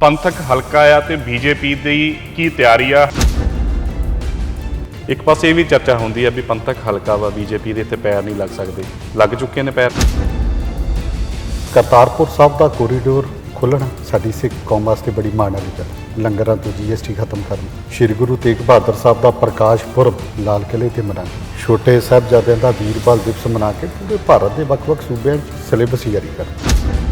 ਪੰਥਕ ਹਲਕਾ ਆ ਤੇ ਬੀਜੇਪੀ ਦੀ ਕੀ ਤਿਆਰੀ ਆ? ਇੱਕ ਪਾਸੇ ਇਹ ਵੀ ਚਰਚਾ ਹੁੰਦੀ ਆ ਵੀ ਪੰਥਕ ਹਲਕਾ ਵਾ ਬੀਜੇਪੀ ਦੇ ਇੱਥੇ ਪੈਰ ਨਹੀਂ ਲੱਗ ਸਕਦੇ। ਲੱਗ ਚੁੱਕੇ ਨੇ ਪੈਰ। ਕਰਤਾਰਪੁਰ ਸਾਹਿਬ ਦਾ ਕੋਰੀਡੋਰ ਖੁੱਲ੍ਹਣਾ ਸਾਡੀ ਸਿੱਖ ਕੌਮ ਵਾਸਤੇ ਬੜੀ ਮਾਣ ਵਾਲੀ ਗੱਲ ਲੰਗਰਾਂ ਤੋਂ ਜੀਐਸਟੀ ਖਤਮ ਕਰਨਾ, ਸ੍ਰੀ ਗੁਰੂ ਤੇਗ ਬਹਾਦਰ ਸਾਹਿਬ ਦਾ ਪ੍ਰਕਾਸ਼ ਪੁਰਬ ਲਾਲ ਕਿਲ੍ਹੇ ਤੇ ਮਨਾਉਣਾ, ਛੋਟੇ ਸਾਹਿਬਜ਼ਾਦਿਆਂ ਦਾ ਵੀਰ ਬਲ ਦਿਵਸ ਮਨਾ ਕੇ ਪੂਰੇ ਭਾਰਤ ਦੇ ਵੱਖ-ਵੱਖ ਸੂਬਿਆਂ 'ਚ ਸਿਲੇਬਸ ਜਾਰੀ ਕਰਨਾ।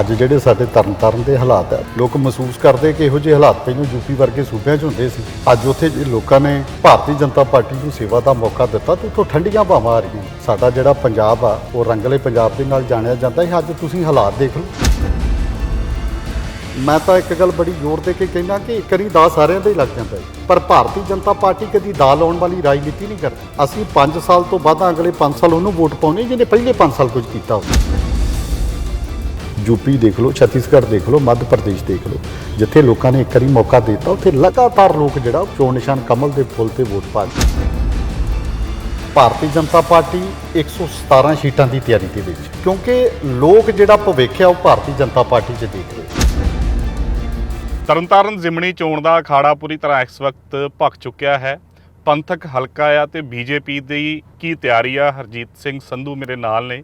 ਅੱਜ ਜਿਹੜੇ ਸਾਡੇ ਤਰਨਤਾਰਨ ਦੇ ਹਾਲਾਤ ਆ, ਲੋਕ ਮਹਿਸੂਸ ਕਰਦੇ ਕਿ ਇਹੋ ਜਿਹੇ ਹਾਲਾਤ ਪਹਿਲਾਂ ਯੂਪੀ ਵਰਗੇ ਸੂਬਿਆਂ 'ਚ ਹੁੰਦੇ ਸੀ। ਅੱਜ ਉੱਥੇ ਜੇ ਲੋਕਾਂ ਨੇ ਭਾਰਤੀ ਜਨਤਾ ਪਾਰਟੀ ਨੂੰ ਸੇਵਾ ਦਾ ਮੌਕਾ ਦਿੱਤਾ ਤਾਂ ਉੱਥੋਂ ਠੰਡੀਆਂ ਭਾਵਾਂ ਆ ਰਹੀਆਂ। ਸਾਡਾ ਜਿਹੜਾ ਪੰਜਾਬ ਆ, ਉਹ ਰੰਗਲੇ ਪੰਜਾਬ ਦੇ ਨਾਲ ਜਾਣਿਆ ਜਾਂਦਾ ਹੈ। ਅੱਜ ਤੁਸੀਂ ਹਾਲਾਤ ਦੇਖ ਲਓ। ਮੈਂ ਤਾਂ ਇੱਕ ਗੱਲ ਬੜੀ ਜ਼ੋਰ ਦੇ ਕੇ ਕਹਿੰਦਾ ਕਿ ਇੱਕ ਵਾਰੀ ਦਾ ਸਾਰਿਆਂ ਦਾ ਹੀ ਲੱਗ ਜਾਂਦਾ ਹੈ। ਪਰ ਭਾਰਤੀ ਜਨਤਾ ਪਾਰਟੀ ਕਦੀ ਦਾ ਲਾਉਣ ਵਾਲੀ ਰਾਜਨੀਤੀ ਨਹੀਂ ਕਰਦੀ। ਅਸੀਂ 5 ਸਾਲ ਤੋਂ ਬਾਅਦ ਅਗਲੇ 5 ਸਾਲ ਉਹਨੂੰ ਵੋਟ ਪਾਉਣੀ ਜਿਹਨੇ ਪਹਿਲੇ 5 ਸਾਲ ਕੁਝ ਕੀਤਾ ਹੋਵੇ। ਯੂਪੀ ਦੇਖ ਲਓ, ਛੱਤੀਸਗੜ੍ਹ ਦੇਖ ਲਓ, ਮੱਧ ਪ੍ਰਦੇਸ਼ ਦੇਖ ਲਓ। ਜਿੱਥੇ ਲੋਕਾਂ ਨੇ ਇੱਕ ਵਾਰੀ ਮੌਕਾ ਦਿੱਤਾ, ਉੱਥੇ ਲਗਾਤਾਰ ਲੋਕ ਜਿਹੜਾ ਉਹ ਚੋਣ ਨਿਸ਼ਾਨ ਕਮਲ ਦੇ ਫੁੱਲ ਤੇ ਵੋਟ ਪਾ ਰਹੇ ਭਾਰਤੀ ਜਨਤਾ ਪਾਰਟੀ 117 ਸੀਟਾਂ ਦੀ ਤਿਆਰੀ ਦੇ ਵਿੱਚ, ਕਿਉਂਕਿ ਲੋਕ ਜਿਹੜਾ ਭਵਿੱਖ ਆ, ਉਹ ਭਾਰਤੀ ਜਨਤਾ ਪਾਰਟੀ 'ਚ ਦੇਖ ਰਹੇ ਤਰਨਤਾਰਨ ਜ਼ਿਮਣੀ ਚੋਣ ਦਾ ਅਖਾੜਾ ਪੂਰੀ ਤਰ੍ਹਾਂ ਇਸ ਵਕਤ ਭਖ ਚੁੱਕਿਆ ਹੈ। ਪੰਥਕ ਹਲਕਾ ਆ ਤੇ ਬੀਜੇਪੀ ਦੀ ਕੀ ਤਿਆਰੀ ਆ? ਹਰਜੀਤ ਸਿੰਘ ਸੰਧੂ ਮੇਰੇ ਨਾਲ ਨੇ।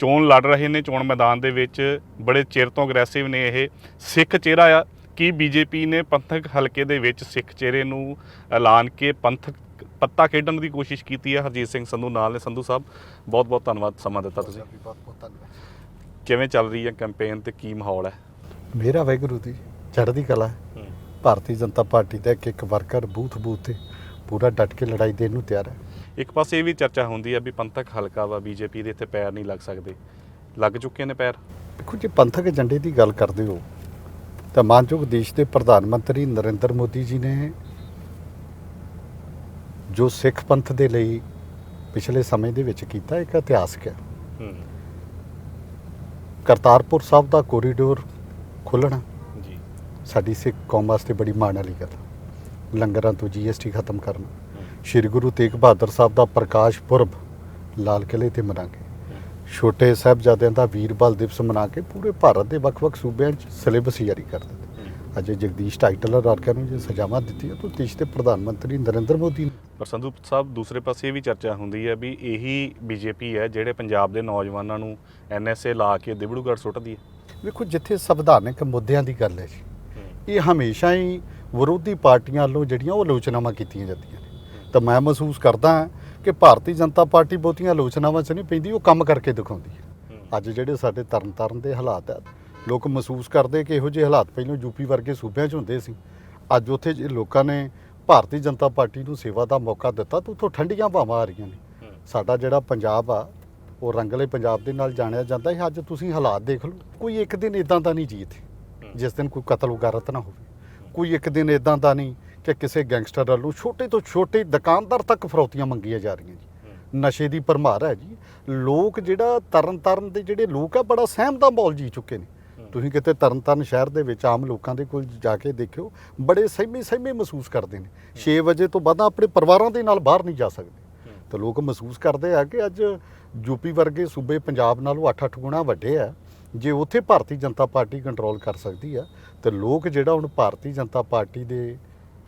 ਚੋਣ ਲੜ ਰਹੇ ਨੇ ਚੋਣ ਮੈਦਾਨ ਦੇ ਵਿੱਚ ਬੜੇ ਚਿਰ ਤੋਂ ਅਗਰੈਸਿਵ ਨੇ ਇਹ। ਸਿੱਖ ਚਿਹਰਾ ਆ। ਕੀ ਬੀਜੇਪੀ ਨੇ ਪੰਥਕ ਹਲਕੇ ਦੇ ਵਿੱਚ ਸਿੱਖ ਚਿਹਰੇ ਨੂੰ ਐਲਾਨ ਕੇ ਪੰਥਕ ਪੱਤਾ ਖੇਡਣ ਦੀ ਕੋਸ਼ਿਸ਼ ਕੀਤੀ ਹੈ ਹਰਜੀਤ ਸਿੰਘ ਸੰਧੂ ਨਾਲ ਨੇ। ਸੰਧੂ ਸਾਹਿਬ ਬਹੁਤ ਬਹੁਤ ਧੰਨਵਾਦ ਸਮਾਂ ਦਿੱਤਾ ਤੁਸੀਂ। ਕਿਵੇਂ ਚੱਲ ਰਹੀ ਹੈ ਕੈਂਪੇਨ ਤੇ ਕੀ ਮਾਹੌਲ ਹੈ? ਮੇਰਾ ਵਾਹਿਗੁਰੂ ਦੀ ਚੜ੍ਹਦੀ ਕਲਾ ਭਾਰਤੀ ਜਨਤਾ ਪਾਰਟੀ ਦਾ ਇੱਕ ਇੱਕ ਵਰਕਰ ਬੂਥ ਬੂਥ ਤੇ ਪੂਰਾ ਡਟ ਕੇ ਲੜਾਈ ਦੇਣ ਨੂੰ ਤਿਆਰ ਹੈ। ਇੱਕ ਪਾਸੇ ਇਹ ਵੀ ਚਰਚਾ ਹੁੰਦੀ ਹੈ ਵੀ ਪੰਥਕ ਹਲਕਾ ਵਾ ਬੀਜੇਪੀ ਦੇ ਇੱਥੇ ਪੈਰ ਨਹੀਂ ਲੱਗ ਸਕਦੇ। ਲੱਗ ਚੁੱਕੇ ਨੇ ਪੈਰ। ਦੇਖੋ ਜੇ ਪੰਥਕ ਏਜੰਡੇ ਦੀ ਗੱਲ ਕਰਦੇ ਹੋ ਤਾਂ ਮਾਨਯੋਗ ਦੇਸ਼ ਦੇ ਪ੍ਰਧਾਨ ਮੰਤਰੀ ਨਰਿੰਦਰ ਮੋਦੀ ਜੀ ਨੇ ਜੋ ਸਿੱਖ ਪੰਥ ਦੇ ਲਈ ਪਿਛਲੇ ਸਮੇਂ ਦੇ ਵਿੱਚ ਕੀਤਾ ਇੱਕ ਇਤਿਹਾਸਕ ਹੈ। ਕਰਤਾਰਪੁਰ ਸਾਹਿਬ ਦਾ ਕੋਰੀਡੋਰ ਖੁੱਲ੍ਹਣਾ ਜੀ। ਸਾਡੀ ਸਿੱਖ ਕੌਮ ਵਾਸਤੇ ਬੜੀ ਮਾਣ ਵਾਲੀ ਗੱਲ ਹੈ। ਲੰਗਰਾਂ ਤੋਂ ਜੀਐਸਟੀ ਖਤਮ ਕਰਨਾ। ਸ੍ਰੀ ਗੁਰੂ ਤੇਗ ਬਹਾਦਰ ਸਾਹਿਬ ਦਾ ਪ੍ਰਕਾਸ਼ ਪੁਰਬ ਲਾਲ ਕਿਲ੍ਹੇ ਤੇ ਮਨਾਂਗੇ। ਛੋਟੇ ਸਾਹਿਬਜ਼ਾਦਿਆਂ ਦਾ ਵੀਰ ਬਲ ਦਿਵਸ ਮਨਾ ਕੇ ਪੂਰੇ ਭਾਰਤ ਦੇ ਵੱਖ-ਵੱਖ ਸੂਬਿਆਂ 'ਚ ਸਿਲੇਬਸ ਜਾਰੀ ਕਰ ਦਿੱਤਾ। ਅੱਜ ਜਗਦੀਸ਼ ਟਾਈਟਲ ਵਰਕਰਾਂ ਨੂੰ ਜੇ ਸਜ਼ਾਵਾਂ ਦਿੱਤੀਆਂ ਤਾਂ ਦੇਸ਼ ਦੇ ਪ੍ਰਧਾਨ ਮੰਤਰੀ ਨਰਿੰਦਰ ਮੋਦੀ ਨੇ ਪਰ ਸੰਧੂ ਸਾਹਿਬ ਦੂਸਰੇ ਪਾਸੇ ਇਹ ਵੀ ਚਰਚਾ ਹੁੰਦੀ ਹੈ ਵੀ ਇਹੀ ਬੀਜੇਪੀ ਹੈ ਜਿਹੜੇ ਪੰਜਾਬ ਦੇ ਨੌਜਵਾਨਾਂ ਨੂੰ ਐਨਐਸਏ ਲਾ ਕੇ ਦਿਬੜੂਗੜ ਸੁੱਟਦੀ ਹੈ। ਵੇਖੋ ਜਿੱਥੇ ਸੰਵਿਧਾਨਕ ਮੁੱਦਿਆਂ ਦੀ ਗੱਲ ਹੈ ਜੀ ਇਹ ਹਮੇਸ਼ਾ ਹੀ ਵਿਰੋਧੀ ਪਾਰਟੀਆਂ ਵੱਲੋਂ ਜਿਹੜੀਆਂ ਉਹ ਆਲੋਚਨਾਵਾਂ ਕੀਤੀਆਂ ਜਾਂਦੀਆਂ ਨੇ। ਤਾਂ ਮੈਂ ਮਹਿਸੂਸ ਕਰਦਾ ਹਾਂ ਕਿ ਭਾਰਤੀ ਜਨਤਾ ਪਾਰਟੀ ਬਹੁਤੀਆਂ ਆਲੋਚਨਾਵਾਂ 'ਚ ਨਹੀਂ ਪੈਂਦੀ ਉਹ ਕੰਮ ਕਰਕੇ ਦਿਖਾਉਂਦੀ ਹੈ। ਅੱਜ ਜਿਹੜੇ ਸਾਡੇ ਤਰਨਤਾਰਨ ਦੇ ਹਾਲਾਤ ਆ ਲੋਕ ਮਹਿਸੂਸ ਕਰਦੇ ਕਿ ਇਹੋ ਜਿਹੇ ਹਾਲਾਤ ਪਹਿਲਾਂ ਯੂਪੀ ਵਰਗੇ ਸੂਬਿਆਂ 'ਚ ਹੁੰਦੇ ਸੀ। ਅੱਜ ਉੱਥੇ ਜੇ ਲੋਕਾਂ ਨੇ ਭਾਰਤੀ ਜਨਤਾ ਪਾਰਟੀ ਨੂੰ ਸੇਵਾ ਦਾ ਮੌਕਾ ਦਿੱਤਾ ਤਾਂ ਉੱਥੋਂ ਠੰਡੀਆਂ ਹਵਾਵਾਂ ਆ ਰਹੀਆਂ ਨੇ। ਸਾਡਾ ਜਿਹੜਾ ਪੰਜਾਬ ਆ ਉਹ ਰੰਗਲੇ ਪੰਜਾਬ ਦੇ ਨਾਲ ਜਾਣਿਆ ਜਾਂਦਾ ਹੈ। ਅੱਜ ਤੁਸੀਂ ਹਾਲਾਤ ਦੇਖ ਲਓ ਕੋਈ ਇੱਕ ਦਿਨ ਇਦਾਂ ਦਾ ਨਹੀਂ ਜੀ ਇੱਥੇ। ਜਿਸ ਦਿਨ ਕੋਈ ਕਤਲ ਉਗਾਰਤ ਨਾ ਹੋਵੇ। ਕੋਈ ਇੱਕ ਦਿਨ ਇਦਾਂ ਦਾ ਨਹੀਂ ਕਿ ਕਿਸੇ ਗੈਂਗਸਟਰ ਵੱਲੋਂ ਛੋਟੇ ਤੋਂ ਛੋਟੇ ਦੁਕਾਨਦਾਰ ਤੱਕ ਫਰੌਤੀਆਂ ਮੰਗੀਆਂ ਜਾ ਰਹੀਆਂ ਜੀ। ਨਸ਼ੇ ਦੀ ਭਰਮਾਰ ਹੈ ਜੀ। ਲੋਕ ਜਿਹੜਾ ਤਰਨ ਤਾਰਨ ਦੇ ਜਿਹੜੇ ਲੋਕ ਆ ਬੜਾ ਸਹਿਮ ਦਾ ਮਾਹੌਲ ਜੀ ਚੁੱਕੇ ਨੇ। ਤੁਸੀਂ ਕਿਤੇ ਤਰਨ ਤਾਰਨ ਸ਼ਹਿਰ ਦੇ ਵਿੱਚ ਆਮ ਲੋਕਾਂ ਦੇ ਕੋਲ ਜਾ ਕੇ ਦੇਖਿਓ ਬੜੇ ਸਹਿਮੇ ਸਹਿਮੇ ਮਹਿਸੂਸ ਕਰਦੇ ਨੇ। 6 ਵਜੇ ਤੋਂ ਬਾਅਦ ਆਪਣੇ ਪਰਿਵਾਰਾਂ ਦੇ ਨਾਲ ਬਾਹਰ ਨਹੀਂ ਜਾ ਸਕਦੇ। ਤਾਂ ਲੋਕ ਮਹਿਸੂਸ ਕਰਦੇ ਆ ਕਿ ਅੱਜ ਯੂਪੀ ਵਰਗੇ ਸੂਬੇ ਪੰਜਾਬ ਨਾਲੋਂ 8-8 ਗੁਣਾ ਵੱਡੇ ਆ। ਜੇ ਉੱਥੇ ਭਾਰਤੀ ਜਨਤਾ ਪਾਰਟੀ ਕੰਟਰੋਲ ਕਰ ਸਕਦੀ ਆ ਤੇ ਲੋਕ ਜਿਹੜਾ ਹੁਣ ਭਾਰਤੀ ਜਨਤਾ ਪਾਰਟੀ ਦੇ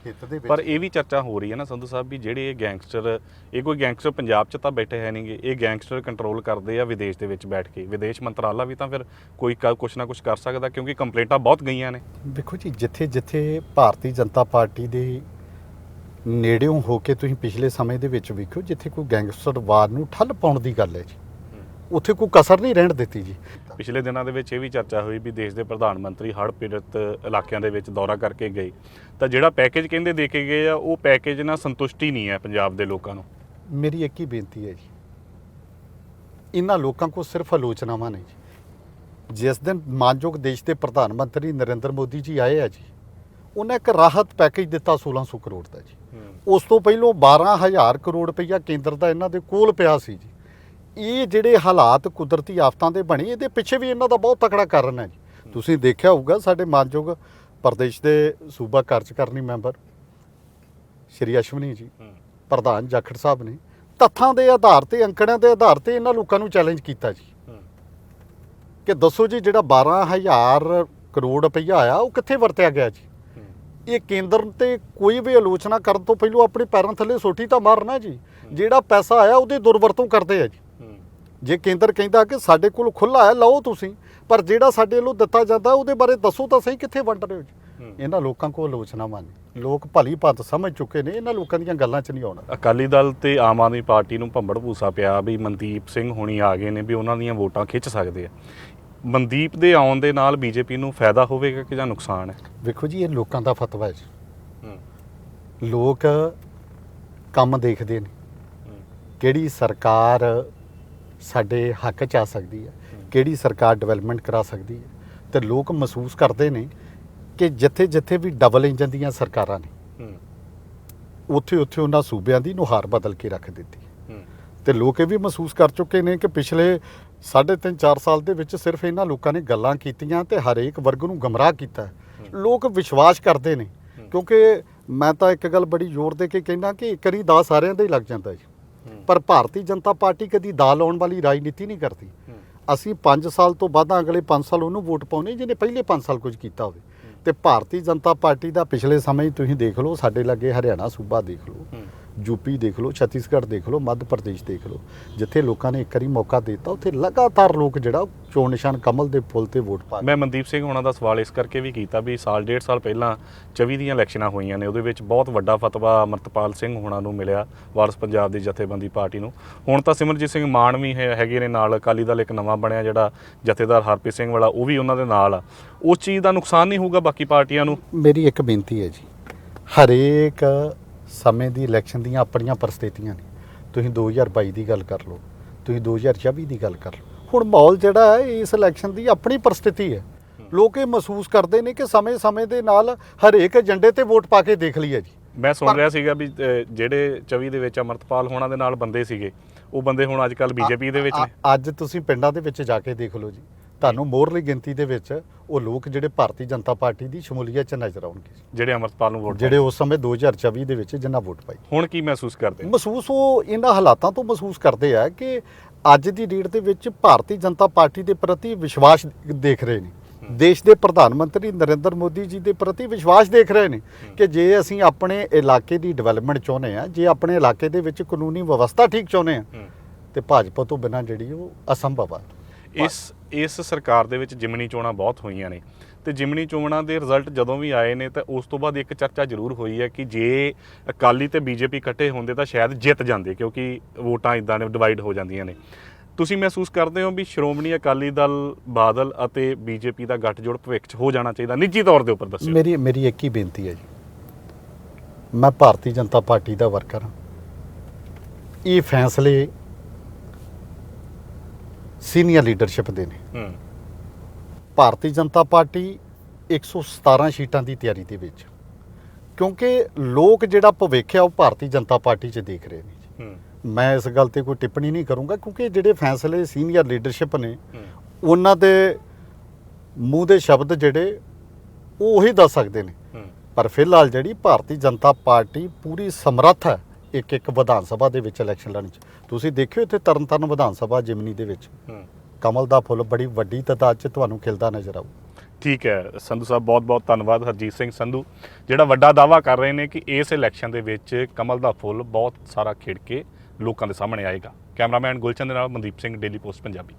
ਹਿੱਤ ਦੇ ਪਰ ਵਿੱਚ ਇਹ ਵੀ ਚਰਚਾ ਹੋ ਰਹੀ ਹੈ ਨਾ ਸੰਧੂ ਸਾਹਿਬ ਵੀ ਜਿਹੜੇ ਇਹ ਗੈਂਗਸਟਰ ਇਹ ਕੋਈ ਗੈਂਗਸਟਰ ਪੰਜਾਬ 'ਚ ਤਾਂ ਬੈਠੇ ਹੈ ਨਹੀਂਗੇ ਇਹ ਗੈਂਗਸਟਰ ਕੰਟਰੋਲ ਕਰਦੇ ਆ ਵਿਦੇਸ਼ ਦੇ ਵਿੱਚ ਬੈਠ ਕੇ। ਵਿਦੇਸ਼ ਮੰਤਰਾਲਾ ਵੀ ਤਾਂ ਫਿਰ ਕੋਈ ਕੁਛ ਨਾ ਕੁਛ ਕਰ ਸਕਦਾ ਕਿਉਂਕਿ ਕੰਪਲੇਂਟਾਂ ਬਹੁਤ ਗਈਆਂ ਨੇ। ਦੇਖੋ ਜੀ ਜਿੱਥੇ ਜਿੱਥੇ ਭਾਰਤੀ ਜਨਤਾ ਪਾਰਟੀ ਦੇ ਨੇੜਿਓਂ ਹੋ ਕੇ ਤੁਸੀਂ ਪਿਛਲੇ ਸਮੇਂ ਦੇ ਵਿੱਚ ਵੇਖਿਓ ਜਿੱਥੇ ਕੋਈ ਗੈਂਗਸਟਰ ਵਾਰ ਨੂੰ ਠੱਲ ਪਾਉਣ ਦੀ ਗੱਲ ਹੈ ਜੀ। ਉੱਥੇ ਕੋਈ ਕਸਰ ਨਹੀਂ ਰਹਿਣ ਦਿੱਤੀ ਜੀ। ਪਿਛਲੇ ਦਿਨਾਂ ਦੇ ਵਿੱਚ ਇਹ ਵੀ ਚਰਚਾ ਹੋਈ ਵੀ ਦੇਸ਼ ਦੇ ਪ੍ਰਧਾਨ ਮੰਤਰੀ ਹੜ੍ਹ ਪੀੜਤ ਇਲਾਕਿਆਂ ਦੇ ਵਿੱਚ ਦੌਰਾ ਕਰਕੇ ਗਏ। ਤਾਂ ਜਿਹੜਾ ਪੈਕੇਜ ਕਹਿੰਦੇ ਦੇ ਕੇ ਗਏ ਆ ਉਹ ਪੈਕੇਜ ਨਾਲ ਸੰਤੁਸ਼ਟੀ ਨਹੀਂ ਹੈ ਪੰਜਾਬ ਦੇ ਲੋਕਾਂ ਨੂੰ। ਮੇਰੀ ਇੱਕ ਹੀ ਬੇਨਤੀ ਹੈ ਜੀ। ਇਹਨਾਂ ਲੋਕਾਂ ਕੋਲ ਸਿਰਫ ਆਲੋਚਨਾਵਾਂ ਨਹੀਂ ਜੀ। ਜਿਸ ਦਿਨ ਮਾਨਯੋਗ ਦੇਸ਼ ਦੇ ਪ੍ਰਧਾਨ ਮੰਤਰੀ ਨਰਿੰਦਰ ਮੋਦੀ ਜੀ ਆਏ ਆ ਜੀ ਉਹਨੇ ਇੱਕ ਰਾਹਤ ਪੈਕੇਜ ਦਿੱਤਾ 1600 ਕਰੋੜ ਦਾ ਜੀ। ਉਸ ਤੋਂ ਪਹਿਲਾਂ 12000 ਕਰੋੜ ਰੁਪਈਆ ਕੇਂਦਰ ਦਾ ਇਹਨਾਂ ਦੇ ਕੋਲ ਪਿਆ ਸੀ ਜੀ। ਇਹ ਜਿਹੜੇ ਹਾਲਾਤ ਕੁਦਰਤੀ ਆਫਤਾਂ ਦੇ ਬਣੇ ਇਹਦੇ ਪਿੱਛੇ ਵੀ ਇਹਨਾਂ ਦਾ ਬਹੁਤ ਤਕੜਾ ਕਾਰਨ ਹੈ ਜੀ। ਤੁਸੀਂ ਦੇਖਿਆ ਹੋਊਗਾ ਸਾਡੇ ਮਾਨਯੋਗ ਪ੍ਰਦੇਸ਼ ਦੇ ਸੂਬਾ ਕਾਰਜਕਾਰਨੀ ਮੈਂਬਰ ਸ਼੍ਰੀ ਅਸ਼ਵਨੀ ਜੀ ਪ੍ਰਧਾਨ ਜਾਖੜ ਸਾਹਿਬ ਨੇ ਤੱਥਾਂ ਦੇ ਆਧਾਰ ਤੇ ਅੰਕੜਿਆਂ ਦੇ ਆਧਾਰ ਤੇ ਇਹਨਾਂ ਲੋਕਾਂ ਨੂੰ ਚੈਲੰਜ ਕੀਤਾ ਜੀ। ਕਿ ਦੱਸੋ ਜੀ ਜਿਹੜਾ 12000 ਕਰੋੜ ਰੁਪਈਆ ਆਇਆ ਉਹ ਕਿੱਥੇ ਵਰਤਿਆ ਗਿਆ ਜੀ? ਇਹ ਕੇਂਦਰ ਤੇ ਕੋਈ ਵੀ ਆਲੋਚਨਾ ਕਰਨ ਤੋਂ ਪਹਿਲਾਂ ਆਪਣੇ ਪੈਰਾਂ ਥੱਲੇ ਸੋਟੀ ਤਾਂ ਮਾਰਨਾ ਜੀ। ਜਿਹੜਾ ਪੈਸਾ ਆਇਆ ਉਹਦੀ ਦੁਰਵਰਤੋਂ ਕਰਦੇ ਆ ਜੀ। ਜੇ ਕੇਂਦਰ ਕਹਿੰਦਾ ਕਿ ਸਾਡੇ ਕੋਲ ਖੁੱਲਾ ਹੈ ਲਓ ਤੁਸੀਂ ਪਰ ਜਿਹੜਾ ਸਾਡੇ ਵੱਲੋਂ ਦਿੱਤਾ ਜਾਂਦਾ ਉਹਦੇ ਬਾਰੇ ਦੱਸੋ ਤਾਂ ਸਹੀ ਕਿੱਥੇ ਵੰਡ ਰਹੇ ਹੋ ਇਹਨਾਂ ਲੋਕਾਂ ਕੋਲ ਆਲੋਚਨਾਵਾਂ ਨੇ ਲੋਕ ਭਲੀ ਭਾਂਤ ਸਮਝ ਚੁੱਕੇ ਨੇ ਇਹਨਾਂ ਲੋਕਾਂ ਦੀਆਂ ਗੱਲਾਂ 'ਚ ਨਹੀਂ ਆਉਣਾ। ਅਕਾਲੀ ਦਲ ਤੇ ਆਮ ਆਦਮੀ ਪਾਰਟੀ ਨੂੰ ਭੰਬੜ ਭੂਸਾ ਪਿਆ ਵੀ ਮਨਦੀਪ ਸਿੰਘ ਹੁਣੀ ਆ ਗਏ ਨੇ ਵੀ ਉਹਨਾਂ ਦੀਆਂ ਵੋਟਾਂ ਖਿੱਚ ਸਕਦੇ ਆ। ਮਨਦੀਪ ਦੇ ਆਉਣ ਦੇ ਨਾਲ ਬੀਜੇਪੀ ਨੂੰ ਫਾਇਦਾ ਹੋਵੇਗਾ ਕਿ ਜਾਂ ਨੁਕਸਾਨ ਹੈ? ਵੇਖੋ ਜੀ ਇਹ ਲੋਕਾਂ ਦਾ ਫਤਵਾ ਹੈ ਜੀ। ਲੋਕ ਕੰਮ ਦੇਖਦੇ ਨੇ। ਕਿਹੜੀ ਸਰਕਾਰ ਸਾਡੇ ਹੱਕ 'ਚ ਆ ਸਕਦੀ ਹੈ ਕਿਹੜੀ ਸਰਕਾਰ ਡਿਵੈਲਪਮੈਂਟ ਕਰਾ ਸਕਦੀ ਹੈ। ਤੇ ਲੋਕ ਮਹਿਸੂਸ ਕਰਦੇ ਨੇ ਕਿ ਜਿੱਥੇ ਜਿੱਥੇ ਵੀ ਡਬਲ ਇੰਜਨ ਦੀਆਂ ਸਰਕਾਰਾਂ ਨੇ ਉੱਥੇ ਉੱਥੇ ਉਹਨਾਂ ਸੂਬਿਆਂ ਦੀ ਨੁਹਾਰ ਬਦਲ ਕੇ ਰੱਖ ਦਿੱਤੀ। ਤੇ ਲੋਕ ਇਹ ਵੀ ਮਹਿਸੂਸ ਕਰ ਚੁੱਕੇ ਨੇ ਕਿ ਪਿਛਲੇ ਸਾਢੇ ਤਿੰਨ 4 ਸਾਲ ਦੇ ਵਿੱਚ ਸਿਰਫ ਇਹਨਾਂ ਲੋਕਾਂ ਨੇ ਗੱਲਾਂ ਕੀਤੀਆਂ ਤੇ ਹਰੇਕ ਵਰਗ ਨੂੰ ਗਮਰਾਹ ਕੀਤਾ। ਲੋਕ ਵਿਸ਼ਵਾਸ ਕਰਦੇ ਨੇ ਕਿਉਂਕਿ ਮੈਂ ਤਾਂ ਇੱਕ ਗੱਲ ਬੜੀ ਜ਼ੋਰ ਦੇ ਕੇ ਕਹਿੰਦਾ ਕਿ ਇੱਕ ਵਾਰੀ ਦਾ ਸਾਰਿਆਂ ਦਾ ਹੀ ਲੱਗ ਜਾਂਦਾ ਜੀ। ਪਰ ਭਾਰਤੀ ਜਨਤਾ ਪਾਰਟੀ ਕਦੀ ਦਾ ਲਾਉਣ ਵਾਲੀ ਰਾਜਨੀਤੀ ਨਹੀਂ ਕਰਦੀ। ਅਸੀਂ 5 ਸਾਲ ਤੋਂ ਬਾਅਦ ਅਗਲੇ 5 ਸਾਲ ਉਹਨੂੰ ਵੋਟ ਪਾਉਣੀ, ਜਿਹਨੇ ਪਹਿਲੇ 5 ਸਾਲ ਕੁਝ ਕੀਤਾ ਹੋਵੇ। ਤੇ ਭਾਰਤੀ ਜਨਤਾ ਪਾਰਟੀ ਦਾ ਪਿਛਲੇ ਸਮੇਂ ਤੁਸੀਂ ਦੇਖ ਲਓ, ਸਾਡੇ ਲੱਗੇ ਹਰਿਆਣਾ ਸੂਬਾ ਦੇਖ ਲਓ। ਯੂਪੀ ਦੇਖ ਲਓ ਛੱਤੀਸਗੜ੍ਹ ਦੇਖ ਲਓ ਮੱਧ ਪ੍ਰਦੇਸ਼ ਦੇਖ ਲਓ। ਜਿੱਥੇ ਲੋਕਾਂ ਨੇ ਇੱਕ ਵਾਰੀ ਮੌਕਾ ਦਿੱਤਾ ਉੱਥੇ ਲਗਾਤਾਰ ਲੋਕ ਜਿਹੜਾ ਚੋਣ ਨਿਸ਼ਾਨ ਕਮਲ ਦੇ ਫੁੱਲ ਤੇ ਵੋਟ ਪਾ ਮੈਂ ਮਨਦੀਪ ਸਿੰਘ ਹੋਣਾ ਦਾ ਸਵਾਲ ਇਸ ਕਰਕੇ ਵੀ ਕੀਤਾ ਵੀ ਸਾਲ ਡੇਢ ਸਾਲ ਪਹਿਲਾਂ 24 ਦੀਆਂ ਇਲੈਕਸ਼ਨਾਂ ਹੋਈਆਂ ਨੇ ਉਹਦੇ ਵਿੱਚ ਬਹੁਤ ਵੱਡਾ ਫਤਵਾ ਅਮਰਤਪਾਲ ਸਿੰਘ ਹੋਣਾ ਨੂੰ ਮਿਲਿਆ ਵਾਰਸ ਪੰਜਾਬ ਦੀ ਜਥੇਬੰਦੀ ਪਾਰਟੀ ਨੂੰ। ਹੁਣ ਤਾਂ ਸਿਮਰਜੀਤ ਸਿੰਘ ਮਾਨ ਵੀ ਹੈਗੇ ਨੇ ਨਾਲ ਅਕਾਲੀ ਦਲ ਇੱਕ ਨਵਾਂ ਬਣਿਆ ਜਿਹੜਾ ਜਥੇਦਾਰ ਹਰਪ੍ਰੀਤ ਸਿੰਘ ਵਾਲਾ ਉਹ ਵੀ ਉਹਨਾਂ ਦੇ ਨਾਲ ਆ। ਉਸ ਚੀਜ਼ ਦਾ ਨੁਕਸਾਨ ਨਹੀਂ ਹੋਊਗਾ ਬਾਕੀ ਪਾਰਟੀਆਂ ਨੂੰ? ਮੇਰੀ ਇੱਕ ਬੇਨਤੀ ਹੈ ਜੀ ਹਰੇਕ ਸਮੇਂ ਦੀ ਇਲੈਕਸ਼ਨ ਦੀਆਂ ਆਪਣੀਆਂ ਪਰਿਸਥਿਤੀਆਂ ਨੇ। ਤੁਸੀਂ 2022 ਦੀ ਗੱਲ ਕਰ ਲਓ ਤੁਸੀਂ 2024 ਦੀ ਗੱਲ ਕਰ ਲਓ। ਹੁਣ ਮਾਹੌਲ ਜਿਹੜਾ ਹੈ ਇਸ ਇਲੈਕਸ਼ਨ ਦੀ ਆਪਣੀ ਪਰਿਸਥਿਤੀ ਹੈ। ਲੋਕ ਇਹ ਮਹਿਸੂਸ ਕਰਦੇ ਨੇ ਕਿ ਸਮੇਂ-ਸਮੇਂ ਦੇ ਨਾਲ ਹਰੇਕ ਏਜੰਡੇ ਤੇ ਵੋਟ ਪਾ ਕੇ ਦੇਖ ਲਈਏ ਜੀ। ਮੈਂ ਸੁਣ ਰਿਹਾ ਸੀਗਾ ਵੀ ਜਿਹੜੇ 24 ਦੇ ਵਿੱਚ ਅਮਰਤਪਾਲ ਹੋਣਾ ਦੇ ਨਾਲ ਬੰਦੇ ਸੀਗੇ ਉਹ ਬੰਦੇ ਹੁਣ ਅੱਜ ਕੱਲ ਬੀਜੇਪੀ ਦੇ ਵਿੱਚ ਨੇ। ਅੱਜ ਤੁਸੀਂ ਪਿੰਡਾਂ ਦੇ ਵਿੱਚ ਜਾ ਕੇ ਦੇਖ ਲਓ ਜੀ। ਤੁਹਾਨੂੰ ਮੋਹਰਲੀ ਗਿਣਤੀ ਦੇ ਵਿੱਚ ਉਹ ਲੋਕ ਜਿਹੜੇ ਭਾਰਤੀ ਜਨਤਾ ਪਾਰਟੀ ਦੀ ਸ਼ਮੂਲੀਅਤ 'ਚ ਨਜ਼ਰ ਆਉਣਗੇ। ਜਿਹੜੇ ਅਮਰਤਪਾਲ ਨੂੰ ਵੋਟ ਜਿਹੜੇ ਉਸ ਸਮੇਂ 2024 ਦੇ ਵਿੱਚ ਜਿੰਨਾ ਵੋਟ ਪਾਈ। ਹੁਣ ਕੀ ਮਹਿਸੂਸ ਕਰਦੇ ਮਹਿਸੂਸ ਉਹ ਇਹਨਾਂ ਹਾਲਾਤਾਂ ਤੋਂ ਮਹਿਸੂਸ ਕਰਦੇ ਆ ਕਿ ਅੱਜ ਦੀ ਡੇਟ ਦੇ ਵਿੱਚ ਭਾਰਤੀ ਜਨਤਾ ਪਾਰਟੀ ਦੇ ਪ੍ਰਤੀ ਵਿਸ਼ਵਾਸ ਦੇਖ ਰਹੇ ਨੇ। ਦੇਸ਼ ਦੇ ਪ੍ਰਧਾਨ ਮੰਤਰੀ ਨਰਿੰਦਰ ਮੋਦੀ ਜੀ ਦੇ ਪ੍ਰਤੀ ਵਿਸ਼ਵਾਸ ਦੇਖ ਰਹੇ ਨੇ ਕਿ ਜੇ ਅਸੀਂ ਆਪਣੇ ਇਲਾਕੇ ਦੀ ਡਿਵੈਲਪਮੈਂਟ ਚਾਹੁੰਦੇ ਆ ਜੇ ਆਪਣੇ ਇਲਾਕੇ ਦੇ ਵਿੱਚ ਕਾਨੂੰਨੀ ਵਿਵਸਥਾ ਠੀਕ ਚਾਹੁੰਦੇ ਆ। ਤੇ ਭਾਜਪਾ ਤੋਂ ਬਿਨਾਂ ਜਿਹੜੀ ਉਹ ਅਸੰਭਵ ਆ। ਇਸ ਇਸ ਸਰਕਾਰ ਦੇ ਵਿੱਚ ਜਿਮਨੀ ਚੋਣਾਂ ਬਹੁਤ ਹੋਈਆਂ ਨੇ। ਤੇ ਜਿਮਨੀ ਚੋਣਾਂ ਦੇ ਰਿਜ਼ਲਟ ਜਦੋਂ ਵੀ ਆਏ ਨੇ, ਤਾਂ ਉਸ ਤੋਂ ਬਾਅਦ ਇੱਕ ਚਰਚਾ ਜ਼ਰੂਰ ਹੋਈ ਹੈ ਕਿ ਜੇ ਅਕਾਲੀ ਤੇ ਬੀਜੇਪੀ ਇਕੱਠੇ ਹੁੰਦੇ ਤਾਂ ਸ਼ਾਇਦ ਜਿੱਤ ਜਾਂਦੇ ਕਿਉਂਕਿ ਵੋਟਾਂ ਇਦਾਂ ਨੇ ਡਿਵਾਈਡ ਹੋ ਜਾਂਦੀਆਂ ਨੇ। ਤੁਸੀਂ ਮਹਿਸੂਸ ਕਰਦੇ ਹੋ ਵੀ ਸ਼੍ਰੋਮਣੀ ਅਕਾਲੀ ਦਲ, ਬਾਦਲ ਅਤੇ ਬੀਜੇਪੀ ਦਾ ਗੱਠਜੋੜ ਭਵਿੱਖ 'ਚ ਹੋ ਜਾਣਾ ਚਾਹੀਦਾ? ਨਿੱਜੀ ਤੌਰ ਦੇ ਉੱਪਰ ਦੱਸਿਓ। ਮੇਰੀ ਮੇਰੀ ਇੱਕ ਹੀ ਬੇਨਤੀ ਹੈ ਜੀ। ਮੈਂ ਭਾਰਤੀ ਜਨਤਾ ਪਾਰਟੀ ਦਾ ਵਰਕਰ ਹਾਂ। ਇਹ ਫੈਸਲੇ ਸੀਨੀਅਰ ਲੀਡਰਸ਼ਿਪ ਦੇ ਨੇ। ਹੂੰ। ਭਾਰਤੀ ਜਨਤਾ ਪਾਰਟੀ 117 ਸੀਟਾਂ ਦੀ ਤਿਆਰੀ ਦੇ ਵਿੱਚ। ਕਿਉਂਕਿ ਲੋਕ ਜਿਹੜਾ ਭਵਿੱਖ ਹੈ ਉਹ ਭਾਰਤੀ ਜਨਤਾ ਪਾਰਟੀ 'ਚ ਦੇਖ ਰਹੇ ਨੇ। ਮੈਂ ਇਸ ਗੱਲ ਤੇ ਕੋਈ ਟਿੱਪਣੀ ਨਹੀਂ ਕਰੂੰਗਾ ਕਿਉਂਕਿ ਜਿਹੜੇ ਫੈਸਲੇ ਸੀਨੀਅਰ ਲੀਡਰਸ਼ਿਪ ਨੇ ਉਹਨਾਂ ਦੇ ਮੂੰਹ ਦੇ ਸ਼ਬਦ ਜਿਹੜੇ ਉਹ ਉਹੀ ਦੱਸ ਸਕਦੇ ਨੇ। ਪਰ ਫਿਲਹਾਲ ਜਿਹੜੀ ਭਾਰਤੀ ਜਨਤਾ ਪਾਰਟੀ ਪੂਰੀ ਸਮਰੱਥ ਹੈ ਇੱਕ ਇੱਕ ਵਿਧਾਨ ਸਭਾ ਦੇ ਵਿੱਚ ਇਲੈਕਸ਼ਨ ਲੜਨ ਚ। ਤੁਸੀਂ ਦੇਖਿਓ ਇੱਥੇ ਤਰਨਤਾਰਨ ਵਿਧਾਨ ਸਭਾ ਜਿਮਨੀ ਦੇ ਵਿੱਚ। ਕਮਲ ਦਾ ਫੁੱਲ ਬੜੀ ਵੱਡੀ ਤਾਦਾਦ ਚ ਤੁਹਾਨੂੰ ਖਿਲਦਾ ਨਜ਼ਰ ਆਊ। ਠੀਕ ਹੈ ਸੰਧੂ ਸਾਹਿਬ ਬਹੁਤ ਬਹੁਤ ਧੰਨਵਾਦ ਹਰਜੀਤ ਸਿੰਘ ਸੰਧੂ। ਜਿਹੜਾ ਵੱਡਾ ਦਾਵਾ ਕਰ ਰਹੇ ਨੇ ਕਿ ਇਸ ਇਲੈਕਸ਼ਨ ਦੇ ਵਿੱਚ ਕਮਲ ਦਾ ਫੁੱਲ ਬਹੁਤ ਸਾਰਾ ਖਿੜ ਕੇ ਲੋਕਾਂ ਦੇ ਸਾਹਮਣੇ ਆਏਗਾ। ਕੈਮਰਾਮੈਨ ਗੁਲਚੰਦ ਨਾਲ ਮਨਦੀਪ ਸਿੰਘ ਡੇਲੀ ਪੋਸਟ ਪੰਜਾਬੀ।